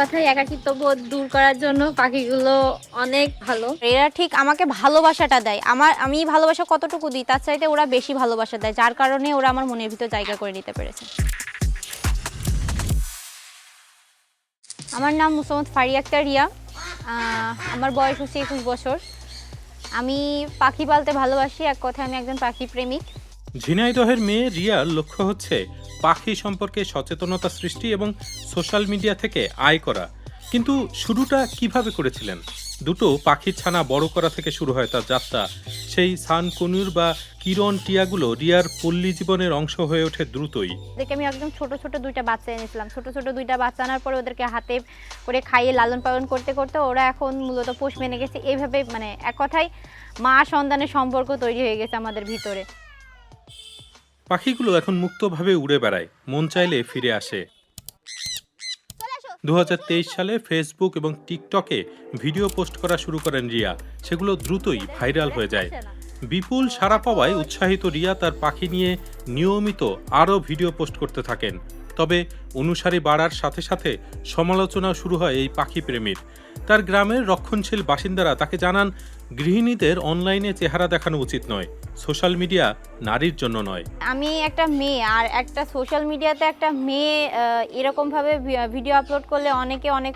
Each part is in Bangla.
কথায় একাকিত্ব বোধ দূর করার জন্য পাখিগুলো অনেক ভালো। এরা ঠিক আমাকে ভালোবাসাটা দেয়। আমার, আমি ভালোবাসা কতটুকু দিই, তার চাইতে ওরা বেশি ভালোবাসা দেয়, যার কারণে ওরা আমার মনের ভিতর জায়গা করে নিতে পেরেছে। আমার নাম মুসাম্মদ ফারি আক্তার রিয়া। আমার বয়স হচ্ছে একুশ বছর। আমি পাখি পালতে ভালোবাসি, এক কথায় আমি একজন পাখি প্রেমিক। ঝিনাইদহের মেয়ে রিয়ার লক্ষ্য হচ্ছে পাখি সম্পর্কে সচেতনতা সৃষ্টি এবং সোশ্যাল মিডিয়া থেকে আয় করা। কিন্তু শুরুটা কীভাবে করেছিলেন? দুটো পাখির ছানা বড় করা থেকে শুরু হয় তার যাত্রা। সেই সান কনুর বা কিরণ টিয়াগুলো রিয়ার পল্লী জীবনের অংশ হয়ে ওঠে দ্রুতই। ওদেরকে আমি একদম ছোট ছোট দুইটা বাচ্চা এনেছিলাম ছোট ছোট দুইটা বাচ্চা আনার পরে ওদেরকে হাতে করে খাইয়ে লালন পালন করতে করতে ওরা এখন মূলত পোষ মেনে গেছে। এইভাবে মানে এক কথায় মা সন্তানের সম্পর্ক তৈরি হয়ে গেছে আমাদের ভিতরে। পাখিগুলো এখন মুক্তভাবে উড়ে বেড়ায়। মন চাইলে ফিরে আসে। দু হাজার তেইশ সালে ফেসবুক এবং টিকটকে ভিডিও পোস্ট করা শুরু করেন রিয়া। সেগুলো দ্রুতই ভাইরাল হয়ে যায়। বিপুল সারা পাওয়ায় উৎসাহিত রিয়া তার পাখি নিয়ে নিয়মিত আরও ভিডিও পোস্ট করতে থাকেন। তবে অনুসারী বাড়ার সাথে সাথে সমালোচনা শুরু হয় এই পাখি প্রেমীর। তার গ্রামের রক্ষণশীল বাসিন্দারা তাকে জানান, গৃহিণীদের অনলাইনে চেহারা দেখানো উচিত নয়, সোশ্যাল মিডিয়া নারীর জন্য নয়। আমি একটা মেয়ে, আর একটা সোশ্যাল মিডিয়াতে একটা মেয়ে এরকমভাবে ভিডিও আপলোড করলে অনেকে অনেক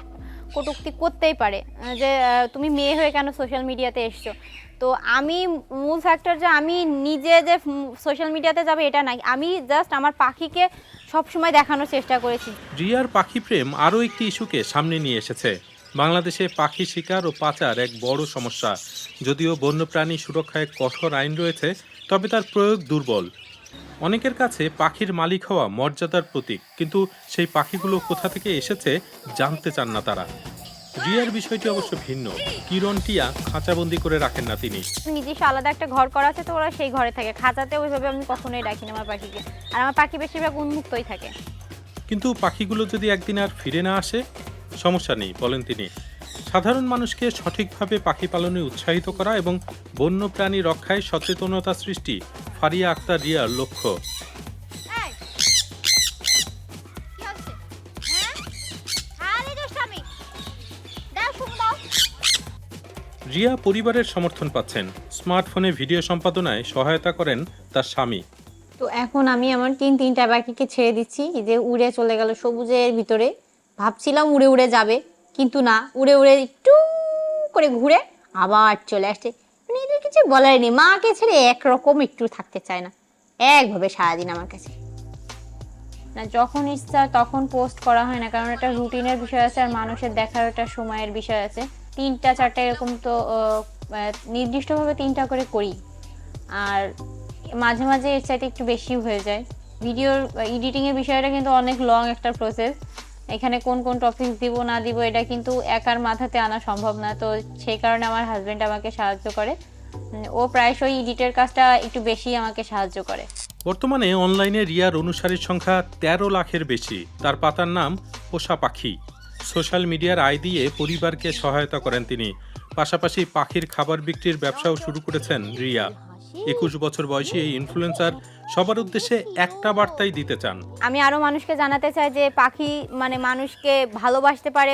কটূক্তি করতেই পারে যে তুমি মেয়ে হয়ে কেন সোশ্যাল মিডিয়াতে এসছো? তো আমি মূল ফ্যাক্টর যে আমি নিজে যে সোশ্যাল মিডিয়াতে যাবে এটা নাই, আমি জাস্ট আমার পাখিকে সবসময় দেখানোর চেষ্টা করেছি। রিয়ার পাখি প্রেম আরও একটি ইস্যুকে সামনে নিয়ে এসেছে। বাংলাদেশে পাখি শিকার ও পাচার এক বড় সমস্যা। যদিও বন্যপ্রাণী সুরক্ষায় কঠোর আইন রয়েছে, তবে তার প্রয়োগ দুর্বল। অনেকের কাছে পাখির মালিক হওয়া মর্যাদার প্রতীক কিন্তু সেই পাখিগুলো কোথা থেকে এসেছে জানতে চান না তারা। রিয়ার বিষয়টি অবশ্য ভিন্ন। কিরণ টিয়া খাঁচাবন্দি করে রাখেন না তিনি। নিজস্ব আলাদা একটা ঘর করা আছে তো ওরা সেই ঘরে থাকে। খাঁচাতে ওইভাবে আমি কখনোই রাখি না আমার পাখিকে। আর আমার পাখি বেশিরভাগ উন্মুক্তই থাকে। কিন্তু পাখিগুলো যদি একদিন আর ফিরে না আসে সমস্যা নেই বলেন তিনি। সাধারণ মানুষকে সঠিকভাবে পাখি পালনে উৎসাহিত করা এবং বন্যপ্রাণী রক্ষায় সচেতনতা সৃষ্টি ফারিয়া আক্তার রিয়ার লক্ষ্য। রিয়া পরিবারের সমর্থন পাচ্ছেন। স্মার্টফোনে ভিডিও সম্পাদনায় সহায়তা করেন তার স্বামী। তো এখন আমি আমার তিন তিনটা পাখিকে ছেড়ে দিচ্ছি। এই যে উড়ে চলে গেল সবুজের ভিতরে। ভাবছিলাম উড়ে উড়ে যাবে কিন্তু না উড়ে উড়ে একটু করে ঘুরে আবার চলে আসছে। কিছু বলার নেই। মাকে ছেড়ে একরকম একটু থাকতে চায় না। একভাবে সারাদিন আমার কাছে। না, যখন ইচ্ছা তখন পোস্ট করা হয় না, কারণ এটা রুটিনের বিষয় আছে আর মানুষের দেখার একটা সময়ের বিষয় আছে। তিনটা, চারটা এরকম তো নির্দিষ্টভাবে তিনটা করে করি। আর মাঝে মাঝে এর চাইতে একটু বেশি হয়ে যায়। ভিডিওর এডিটিং এর বিষয়টা কিন্তু অনেক লং একটা প্রসেস এখানে কোন কোন টপিক দিব, না দিব, এটা কিন্তু একার মাথাতে আনা সম্ভব না। তো সেই কারণে আমার হাজবেন্ড আমাকে সাহায্য করে। ও প্রায়শই এডিটের কাজটা একটু বেশি আমাকে সাহায্য করে। বর্তমানে অনলাইনে রিয়ার অনুসারীর সংখ্যা তেরো লাখের বেশি। তার পাতার নাম পোষা পাখি। সোশ্যাল মিডিয়ার আয় দিয়ে পরিবারকে সহায়তা করেন তিনি। পাশাপাশি পাখির খাবার বিক্রির ব্যবসাও শুরু করেছেন রিয়া। একুশ বছর বয়সী এই ইনফ্লুয়েন্সার সবার উদ্দেশ্যে একটা বার্তাই দিতে চান। আমি আরও মানুষকে জানাতে চাই যে পাখি মানে মানুষকে ভালোবাসতে পারে